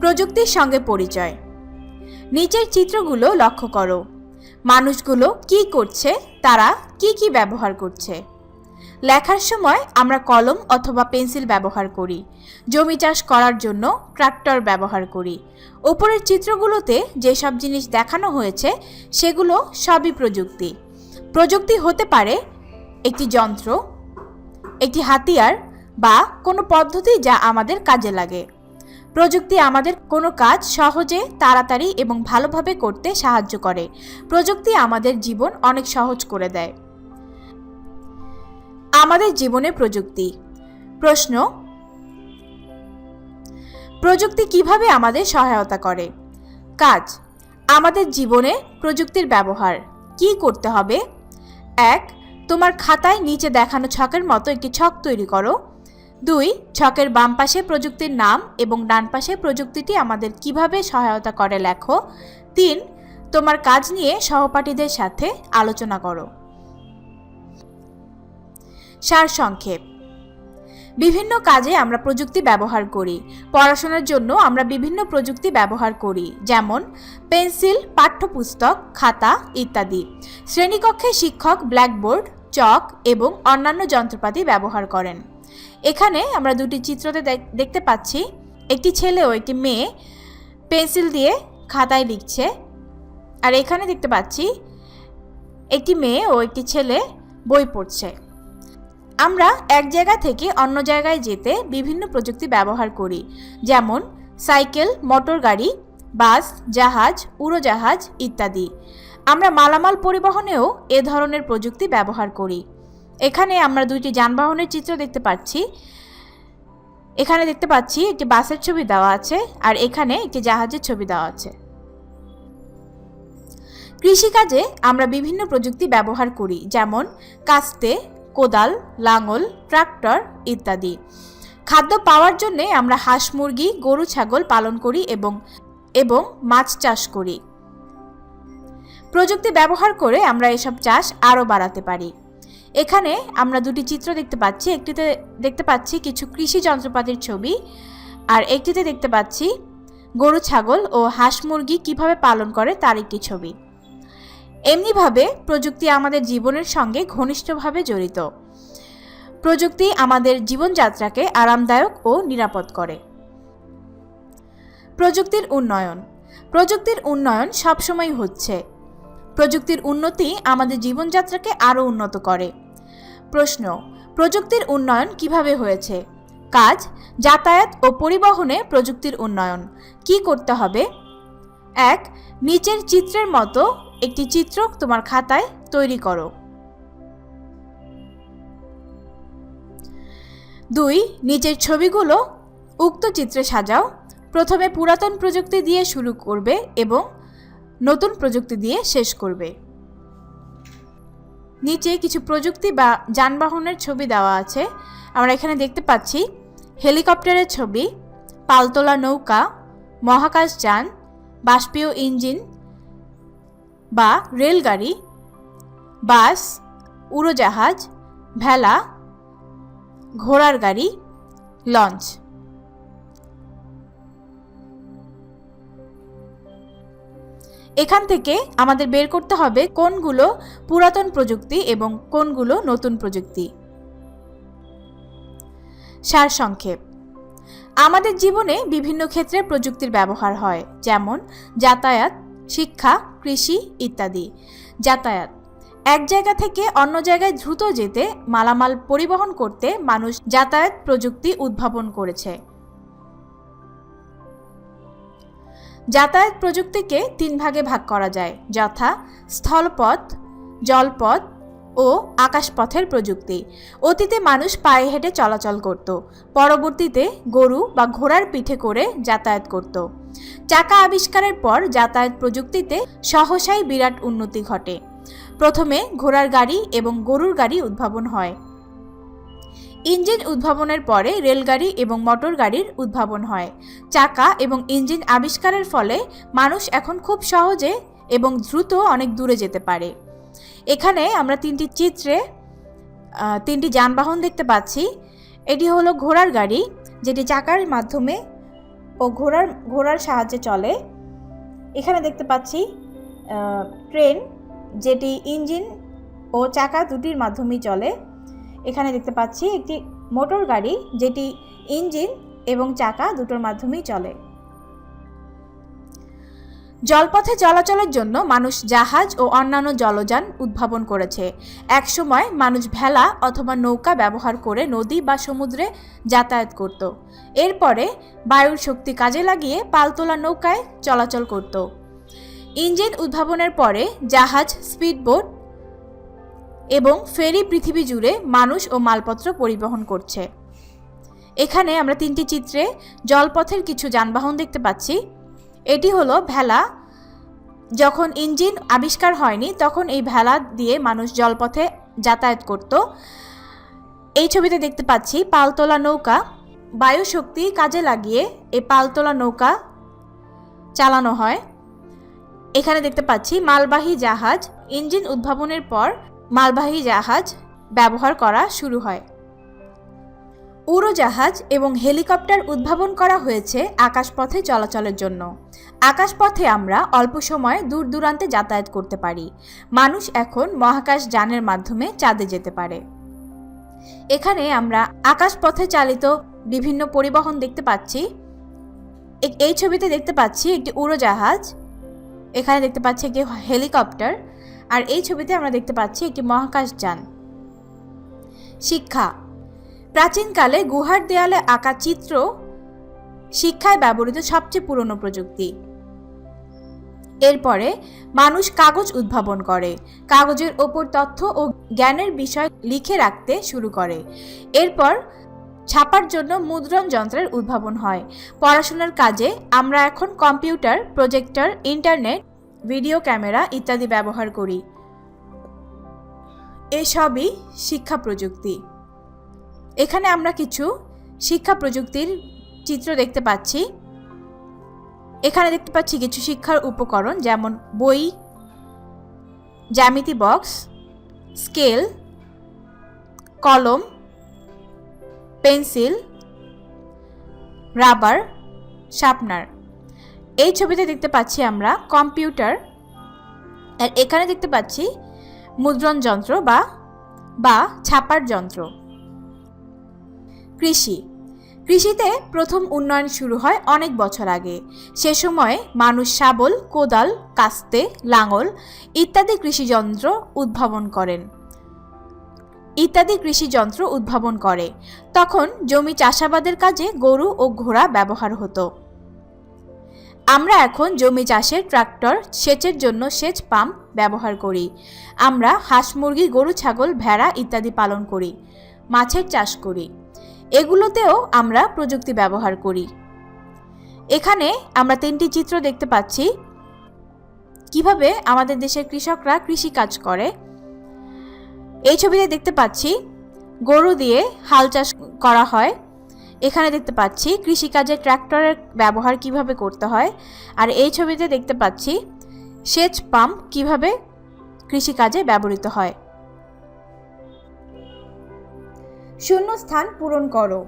প্রযুক্তির সঙ্গে পরিচয়। নিচের চিত্রগুলো লক্ষ্য করো। মানুষগুলো কি করছে, তারা কি কি ব্যবহার করছে। লেখার সময় আমরা কলম অথবা পেন্সিল ব্যবহার করি। জমি চাষ করার জন্য ট্রাক্টর ব্যবহার করি। উপরের চিত্রগুলোতে যেসব জিনিস দেখানো হয়েছে, সেগুলো সবই প্রযুক্তি। প্রযুক্তি হতে পারে একটি যন্ত্র, একটি হাতিয়ার বা কোনো পদ্ধতি যা আমাদের কাজে লাগে। প্রযুক্তি আমাদের কোনো কাজ সহজে, তাড়াতাড়ি এবং ভালোভাবে করতে সাহায্য করে। প্রযুক্তি আমাদের জীবন অনেক সহজ করে দেয়। আমাদের জীবনে প্রযুক্তি। প্রশ্ন, প্রযুক্তি কীভাবে আমাদের সহায়তা করে? কাজ, আমাদের জীবনে প্রযুক্তির ব্যবহার। কি করতে হবে? এক, তোমার খাতায় নিচে দেখানো ছকের মতো একটি ছক তৈরি করো। দুই, ছকের বাম পাশে প্রযুক্তির নাম এবং ডান পাশে প্রযুক্তিটি আমাদের কীভাবে সহায়তা করে লেখো? তিন, তোমার কাজ নিয়ে সহপাঠীদের সাথে আলোচনা করো। সারসংক্ষেপ বিভিন্ন কাজে আমরা প্রযুক্তি ব্যবহার করি। পড়াশোনার জন্য আমরা বিভিন্ন প্রযুক্তি ব্যবহার করি, যেমন পেন্সিল, পাঠ্যপুস্তক, খাতা ইত্যাদি। শ্রেণীকক্ষে শিক্ষক, ব্ল্যাকবোর্ড, চক এবং অন্যান্য যন্ত্রপাতি ব্যবহার করেন। এখানে আমরা দুটি চিত্রতে দেখ- দেখতে পাচ্ছি। একটি ছেলে ও একটি মেয়ে পেন্সিল দিয়ে খাতায় লিখছে। আর এখানে দেখতে পাচ্ছি একটি মেয়ে ও একটি ছেলে বই পড়ছে। আমরা এক জায়গা থেকে অন্য জায়গায় যেতে বিভিন্ন প্রযুক্তি ব্যবহার করি। যেমন সাইকেল, মোটর গাড়ি, বাস, জাহাজ, উড়োজাহাজ ইত্যাদি। আমরা মালামাল পরিবহনেও এ ধরনের প্রযুক্তি ব্যবহার করি। এখানে আমরা দুইটি যানবাহনের চিত্র দেখতে পাচ্ছি। এখানে দেখতে পাচ্ছি একটি বাসের ছবি দেওয়া আছে আর এখানে একটি জাহাজের ছবি দেওয়া আছে। কৃষিকাজে আমরা বিভিন্ন প্রযুক্তি ব্যবহার করি, যেমন কাস্তে, কোদাল, লাঙল, ট্রাক্টর ইত্যাদি। খাদ্য পাওয়ার জন্যে আমরা হাঁস মুরগি, গরু, ছাগল পালন করি এবং এবং মাছ চাষ করি। প্রযুক্তি ব্যবহার করে আমরা এসব চাষ আরও বাড়াতে পারি। এখানে আমরা দুটি চিত্র দেখতে পাচ্ছি। একটিতে দেখতে পাচ্ছি কিছু কৃষি যন্ত্রপাতির ছবি আর একটিতে দেখতে পাচ্ছি গরু, ছাগল ও হাঁস মুরগি কীভাবে পালন করে তার একটি ছবি। এমনিভাবে প্রযুক্তি আমাদের জীবনের সঙ্গে ঘনিষ্ঠভাবে জড়িত। প্রযুক্তি আমাদের জীবনযাত্রাকে আরামদায়ক ও নিরাপদ করে। প্রযুক্তির উন্নয়ন। প্রযুক্তির উন্নয়ন সবসময় হচ্ছে। প্রযুক্তির উন্নতি আমাদের জীবনযাত্রাকে আরও উন্নত করে। প্রশ্ন, প্রযুক্তির উন্নয়ন কীভাবে হয়েছে? কাজ, যাতায়াত ও পরিবহনে প্রযুক্তির উন্নয়ন, কি করতে হবে? এক, নিচের চিত্রের মতো একটি চিত্র তোমার খাতায় তৈরি করো। দুই, নিচের ছবিগুলো উক্ত চিত্রে সাজাও। প্রথমে পুরাতন প্রযুক্তি দিয়ে শুরু করবে এবং নতুন প্রযুক্তি দিয়ে শেষ করবে। নিচে কিছু প্রযুক্তি বা যানবাহনের ছবি দেওয়া আছে। আমরা এখানে দেখতে পাচ্ছি হেলিকপ্টারের ছবি, পালতোলা নৌকা মহাকাশযান বাষ্পীয় ইঞ্জিন বা রেলগাড়ি, বাস, উড়োজাহাজ, ভেলা, ঘোড়ার গাড়ি, লঞ্চ। এখান থেকে আমাদের বের করতে হবে কোনগুলো পুরাতন প্রযুক্তি এবং কোনগুলো নতুন প্রযুক্তি। সারসংক্ষেপ। আমাদের জীবনে বিভিন্ন ক্ষেত্রে প্রযুক্তির ব্যবহার হয়, যেমন যাতায়াত, শিক্ষা, কৃষি ইত্যাদি। যাতায়াত। এক জায়গা থেকে অন্য জায়গায় দ্রুত যেতে, মালামাল পরিবহন করতে মানুষ যাতায়াত প্রযুক্তি উদ্ভাবন করেছে। যাতায়াত প্রযুক্তিকে তিন ভাগে ভাগ করা যায়, যথা স্থলপথ, জলপথ ও আকাশপথের প্রযুক্তি। অতীতে মানুষ পায়ে হেঁটে চলাচল করত, পরবর্তীতে গরু বা ঘোড়ার পিঠে করে যাতায়াত করত। চাকা আবিষ্কারের পর যাতায়াত প্রযুক্তিতে সহসাই বিরাট উন্নতি ঘটে। প্রথমে ঘোড়ার গাড়ি এবং গরুর গাড়ি উদ্ভাবন হয়। ইঞ্জিন উদ্ভাবনের পরে রেলগাড়ি এবং মোটর গাড়ির উদ্ভাবন হয়। চাকা এবং ইঞ্জিন আবিষ্কারের ফলে মানুষ এখন খুব সহজে এবং দ্রুত অনেক দূরে যেতে পারে। এখানে আমরা তিনটি চিত্রে তিনটি যানবাহন দেখতে পাচ্ছি। এটি হলো ঘোড়ার গাড়ি, যেটি চাকার মাধ্যমে ও ঘোড়ার ঘোড়ার সাহায্যে চলে। এখানে দেখতে পাচ্ছি ট্রেন, যেটি ইঞ্জিন ও চাকা দুটির মাধ্যমেই চলে। এখানে দেখতে পাচ্ছি একটি মোটর গাড়ি যেটি ইঞ্জিন এবং চাকা দুটোর মাধ্যমেই চলে। জলপথে চলাচলের জন্য মানুষ জাহাজ ও অন্যান্য জলযান উদ্ভাবন করেছে। একসময় মানুষ ভেলা অথবা নৌকা ব্যবহার করে নদী বা সমুদ্রে যাতায়াত করত। এরপরে বায়ুর শক্তি কাজে লাগিয়ে পালতোলা নৌকায় চলাচল করত। ইঞ্জিন উদ্ভাবনের পরে জাহাজ, স্পিডবোট এবং ফেরি পৃথিবী জুড়ে মানুষ ও মালপত্র পরিবহন করছে। এখানে আমরা তিনটি চিত্রে জলপথের কিছু যানবাহন দেখতে পাচ্ছি। এটি হলো ভেলা। যখন ইঞ্জিন আবিষ্কার হয়নি, তখন এই ভেলা দিয়ে মানুষ জলপথে যাতায়াত করত। এই ছবিতে দেখতে পাচ্ছি পালতোলা নৌকা। বায়ু শক্তি কাজে লাগিয়ে এই পালতোলা নৌকা চালানো হয়। এখানে দেখতে পাচ্ছি মালবাহী জাহাজ। ইঞ্জিন উদ্ভাবনের পর মালবাহী জাহাজ ব্যবহার করা শুরু হয়। উড়োজাহাজ এবং হেলিকপ্টার উদ্ভাবন করা হয়েছে আকাশপথে চলাচলের জন্য। আকাশপথে আমরা অল্প সময়ে দূর দূরান্তে যাতায়াত করতে পারি। মানুষ এখন মহাকাশ যানের মাধ্যমে চাঁদে যেতে পারে। এখানে আমরা আকাশপথে চালিত বিভিন্ন পরিবহন দেখতে পাচ্ছি। এই ছবিতে দেখতে পাচ্ছি একটি উড়োজাহাজ। এখানে দেখতে পাচ্ছি একটি হেলিকপ্টার। আর এই ছবিতে আমরা দেখতে পাচ্ছি একটি মহাকাশ যান। শিক্ষা। প্রাচীনকালে গুহার দেয়ালে আঁকা চিত্র শিক্ষায় ব্যবহৃত সবচেয়ে পুরনো প্রযুক্তি। এরপরে মানুষ কাগজ উদ্ভাবন করে। কাগজের ওপর তথ্য ও জ্ঞানের বিষয় লিখে রাখতে শুরু করে। এরপর ছাপার জন্য মুদ্রণ যন্ত্রের উদ্ভাবন হয়। পড়াশোনার কাজে আমরা এখন computer, projector, internet video camera ইত্যাদি ব্যবহার করি। এসবই শিক্ষা প্রযুক্তি। এখানে আমরা কিছু শিক্ষা প্রযুক্তির চিত্র দেখতে পাচ্ছি। এখানে দেখতে পাচ্ছি কিছু শিক্ষার উপকরণ যেমন বই, জ্যামিতি বক্স, স্কেল, কলম, পেন্সিল, রাবার, শার্পনার। এই ছবিতে দেখতে পাচ্ছি আমরা কম্পিউটার। আর এখানে দেখতে পাচ্ছি মুদ্রণ যন্ত্র বা বা ছাপার যন্ত্র। কৃষি। কৃষিতে প্রথম উন্নয়ন শুরু হয় অনেক বছর আগে। সে সময়ে মানুষ শাবল, কোদাল, কাস্তে, লাঙল ইত্যাদি কৃষিযন্ত্র উদ্ভাবন করেন। ইত্যাদি কৃষিযন্ত্র উদ্ভাবন করে। তখন জমি চাষাবাদের কাজে গরু ও ঘোড়া ব্যবহার হতো। আমরা এখন জমি চাষের ট্রাক্টর, সেচের জন্য সেচ পাম্প ব্যবহার করি। আমরা হাঁস, মুরগি, গরু, ছাগল, ভেড়া ইত্যাদি পালন করি, মাছের চাষ করি। এগুলোতেও আমরা প্রযুক্তি ব্যবহার করি। এখানে আমরা তিনটি চিত্র দেখতে পাচ্ছি। কীভাবে আমাদের দেশের কৃষকরা কৃষি কাজ করে? এই ছবিতে দেখতে পাচ্ছি, গরু দিয়ে হাল চাষ করা হয়। এখানে দেখতে পাচ্ছি কৃষিকাজে ট্র্যাক্টরের ব্যবহার কীভাবে করতে হয়। আর এই ছবিতে দেখতে পাচ্ছি সেচ পাম্প কীভাবে কৃষিকাজে ব্যবহৃত হয়। শূন্যস্থান পূরণ করো।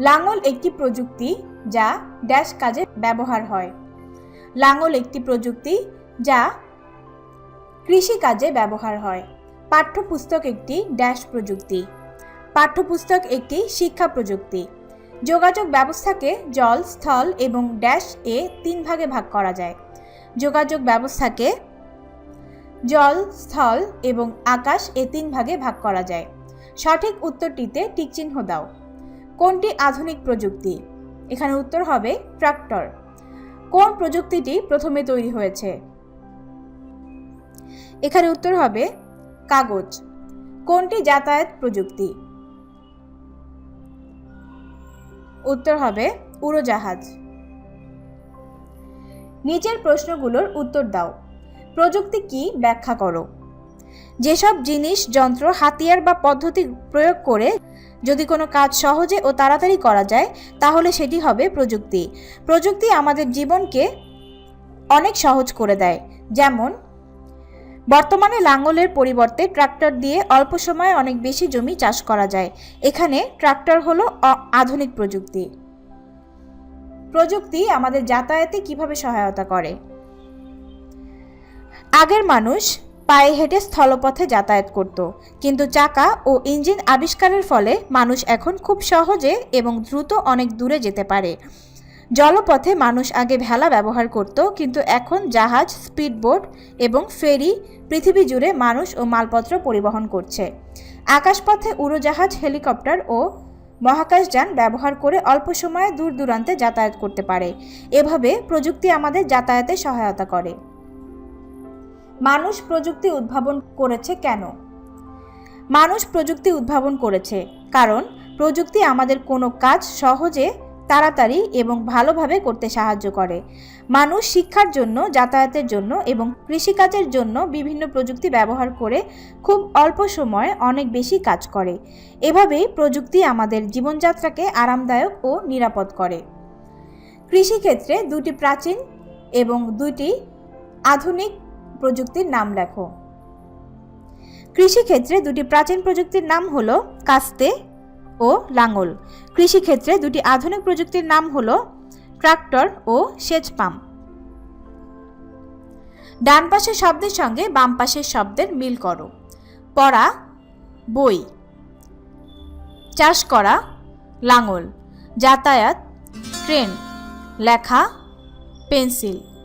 লাঙল একটি প্রযুক্তি যা ড্যাশ কাজে ব্যবহার হয়। লাঙল একটি প্রযুক্তি যা কৃষিকাজে ব্যবহার হয়। পাঠ্যপুস্তক একটি ড্যাশ প্রযুক্তি। পাঠ্যপুস্তক একটি শিক্ষা প্রযুক্তি। যোগাযোগ ব্যবস্থাকে জল, স্থল এবং ড্যাশ এ তিন ভাগে ভাগ করা যায়। যোগাযোগ ব্যবস্থাকে জল, স্থল এবং আকাশ এ তিন ভাগে ভাগ করা যায়। সঠিক উত্তরটিতে টিকচিহ্ন দাও। কোনটি আধুনিক প্রযুক্তি? এখানে উত্তর হবে ট্রাক্টর। কোন প্রযুক্তিটি প্রথমে তৈরি হয়েছে? এখানে উত্তর হবে কাগজ। কোনটি যাতায়াত প্রযুক্তি? উত্তর হবে উড়োজাহাজ। নিচের প্রশ্নগুলোর উত্তর দাও। প্রযুক্তি কি ব্যাখ্যা করো? যেসব জিনিস, যন্ত্র, হাতিয়ার বা পদ্ধতি প্রয়োগ করে যদি কোনো কাজ সহজে ও তাড়াতাড়ি করা যায়, তাহলে সেটি হবে প্রযুক্তি। প্রযুক্তি আমাদের জীবনকে অনেক সহজ করে দেয়। যেমন বর্তমানে লাঙ্গলের পরিবর্তে ট্রাক্টর দিয়ে অল্প সময়ে অনেক বেশি জমি চাষ করা যায়। এখানে ট্রাক্টর হলো আধুনিক প্রযুক্তি। প্রযুক্তি আমাদের যাতায়াতে কীভাবে সহায়তা করে? আগের মানুষ পায়ে হেঁটে স্থলপথে যাতায়াত করত, কিন্তু চাকা ও ইঞ্জিন আবিষ্কারের ফলে মানুষ এখন খুব সহজে এবং দ্রুত অনেক দূরে যেতে পারে। জলপথে মানুষ আগে ভেলা ব্যবহার করত, কিন্তু এখন জাহাজ, স্পিডবোট এবং ফেরি পৃথিবী জুড়ে মানুষ ও মালপত্র পরিবহন করছে। আকাশপথে উড়োজাহাজ, হেলিকপ্টার ও মহাকাশযান ব্যবহার করে অল্প সময়ে দূর দূরান্তে যাতায়াত করতে পারে। এভাবে প্রযুক্তি আমাদের যাতায়াতে সহায়তা করে। মানুষ প্রযুক্তি উদ্ভাবন করেছে কেন? মানুষ প্রযুক্তি উদ্ভাবন করেছে কারণ প্রযুক্তি আমাদের কোনো কাজ সহজে তাড়াতাড়ি এবং ভালোভাবে করতে সাহায্য করে। মানুষ শিক্ষার জন্য, যাতায়াতের জন্য এবং কৃষিকাজের জন্য বিভিন্ন প্রযুক্তি ব্যবহার করে খুব অল্প সময়ে অনেক বেশি কাজ করে। এভাবেই প্রযুক্তি আমাদের জীবনযাত্রাকে আরামদায়ক ও নিরাপদ করে। কৃষিক্ষেত্রে দুটি প্রাচীন এবং দুইটি আধুনিক প্রযুক্তির নাম লেখো। কৃষিক্ষেত্রে দুটি প্রাচীন প্রযুক্তির নাম হলো কাস্তে ও লাঙল। কৃষিক্ষেত্রে দুটি আধুনিক প্রযুক্তির নাম হল ট্রাক্টর ও সেচ পাম্প। ডান পাশের শব্দের সঙ্গে বাম পাশের শব্দের মিল করো। পড়া, বই। চাষ করা, লাঙল। যাতায়াত, ট্রেন। লেখা, পেন্সিল।